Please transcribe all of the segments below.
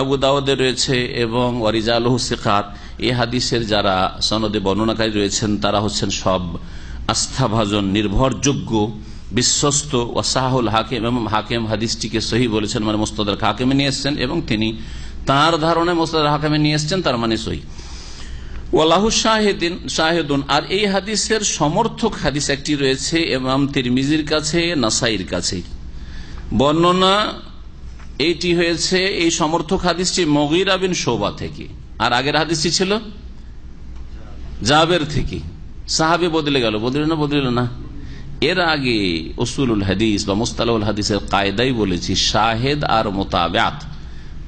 আবু দাউদে রয়েছে এবং ওয়ারিজাল হুসিকাত এই হাদিসের যারা সনদে বর্ণনাকারী রয়েছেন, তারা হচ্ছেন সব আস্থাভাজন, নির্ভরযোগ্য, বিশ্বস্ত ওয়াসাহুল হাকিম। এবং হাকিম হাদিসটিকে সহি বলেছেন মানে মোস্তাদার হাকিমে নিয়ে এসছেন এবং তিনি তার ধারণায় মোস্তাদার হাকিমে নিয়ে এসছেন, তার মানে সহি। ওয়ালাহু শাহেদিন, শাহেদুন। আর এই হাদিসের সমর্থক হাদিস একটি রয়েছে এমাম তিরমিজির কাছে, নাসাইর কাছে। বর্ণনা এইটি হয়েছে এই সমর্থক হাদিসটি মগিরা বিন শোভা থেকে। আর আগের হাদিসটি ছিল? জাবের থেকে। সাহাবে বদলে গেল। বদলে না বদলে না? এর আগে উসুলুল হাদিস বা মুস্তালুল হাদিসের কায়দাই বলেছি, শাহেদ আর মোতাবেত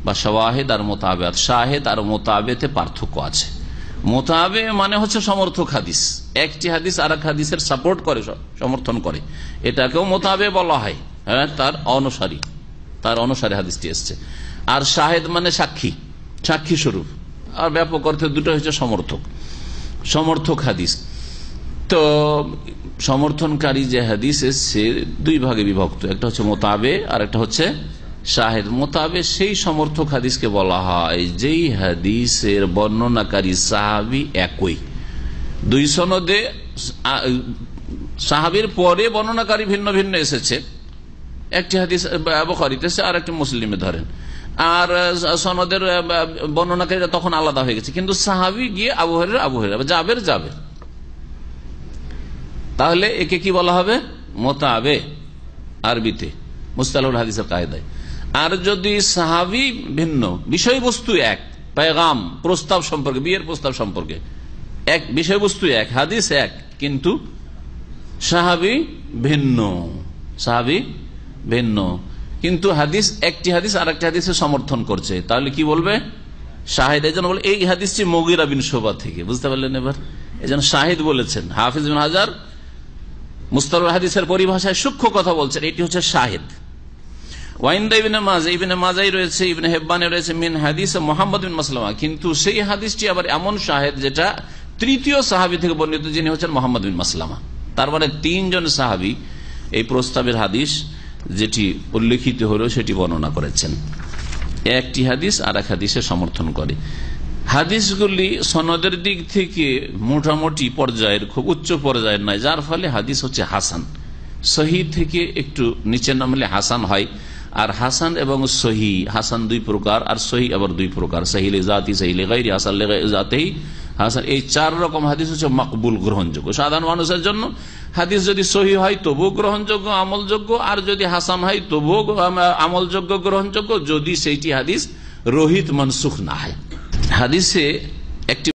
বা শাহেদ আর মোতাবেত শাহেদ আর মোতাবেতে পার্থক্য আছে। মোতাবে মানে হচ্ছে সমর্থক হাদিস। একটি হাদিস আর এক হাদিসের সাপোর্ট করে সমর্থন করে। এটাকেও মোতাবে বলা হয়। হ্যাঁ তার অনুসারী। তার অনুসারে হাদিসটি এসছে। আর শাহেদ মানে সাক্ষী সাক্ষী স্বরূপ। আর ব্যাপক অর্থে দুটো হচ্ছে সমর্থক। সমর্থক হাদিস। তো সমর্থনকারী যে হাদিস এসছে, দুই ভাগে বিভক্ত। একটা হচ্ছে মোতাবে, আর একটা হচ্ছে শাহেদ। মোতাবে সেই সমর্থক হাদিসকে বলা হয়, যেই হাদিসের বর্ণনাকারী সাহাবি একই। দুই সনদে সাহাবির পরে বর্ণনাকারী ভিন্ন ভিন্ন এসেছে। একটি হাদিস বখারিতে আর একটি মুসলিমে ধরেন। আর সনদের বর্ণনাকারীরা তখন আলাদা হয়ে গেছে। কিন্তু সাহাবি গিয়ে আবহাওয়ার আবহাওয়া যাবের যাবে তাহলে একে কি বলা হবে? মোতাবে, আরবিতে। মুস্তালুল হাদিসের কায়দায়। আর যদি সাহাবি ভিন্ন, বিষয়বস্তু এক, পেগাম, প্রস্তাব সম্পর্কে, বিয়ের প্রস্তাব সম্পর্কে, এক, বিষয়বস্তু এক, হাদিস এক, কিন্তু সাহাবি ভিন্ন। সাহাবি ভিন্ন। কিন্তু হাদিস, একটি হাদিস আর একটি হাদিসের সমর্থন করছে। তাহলে কি বলবে? শাহিদ, এই বলে, এই হাদিসটি মগিরা বিন শোভা থেকে। বুঝতে পারলেন এবার? এই জন্য শাহিদ বলেছেন, হাফিজ বিন হাজার মুস্তাল হাদিসের পরিভাষায় সূক্ষ্ম কথা বলছেন, এটি হচ্ছে শাহিদ। হাদিস কিন্তু সেই হাদিসটি আবার এমন শাহেদ যেটা তৃতীয় সাহাবি থেকে বর্ণিত, যিনি হচ্ছেন তার মানে তিনজন সাহাবি এই প্রস্তাবের হাদিস যেটি উল্লেখিত হলো সেটি বর্ণনা করেছেন। একটি হাদিস আর এক হাদিসে সমর্থন করে। হাদিসগুলি সনদের দিক থেকে মোটামুটি পর্যায়ের, খুব উচ্চ পর্যায়ের নয়, যার ফলে হাদিস হচ্ছে হাসান। সহি থেকে একটু নিচে নামলে হাসান হয়, আর হাসান এবং সহি, হাসান দুই প্রকার, আর সহি আবার দুই প্রকার। সহিলে জাতি সহিলে গাইরি, হাসান জাতেই হাসান। এই চার রকম হাদিস হচ্ছে মকবুল গ্রহণযোগ্য। সাধারণ মানুষের জন্য হাদিস যদি সহি হয়, তবুও গ্রহণযোগ্য, আমলযোগ্য, আর যদি হাসান হয়, তবুও আমলযোগ্য, গ্রহণযোগ্য, যদি সেইটি হাদিস রোহিত মনসুখ না হয়। হাদিসে একটি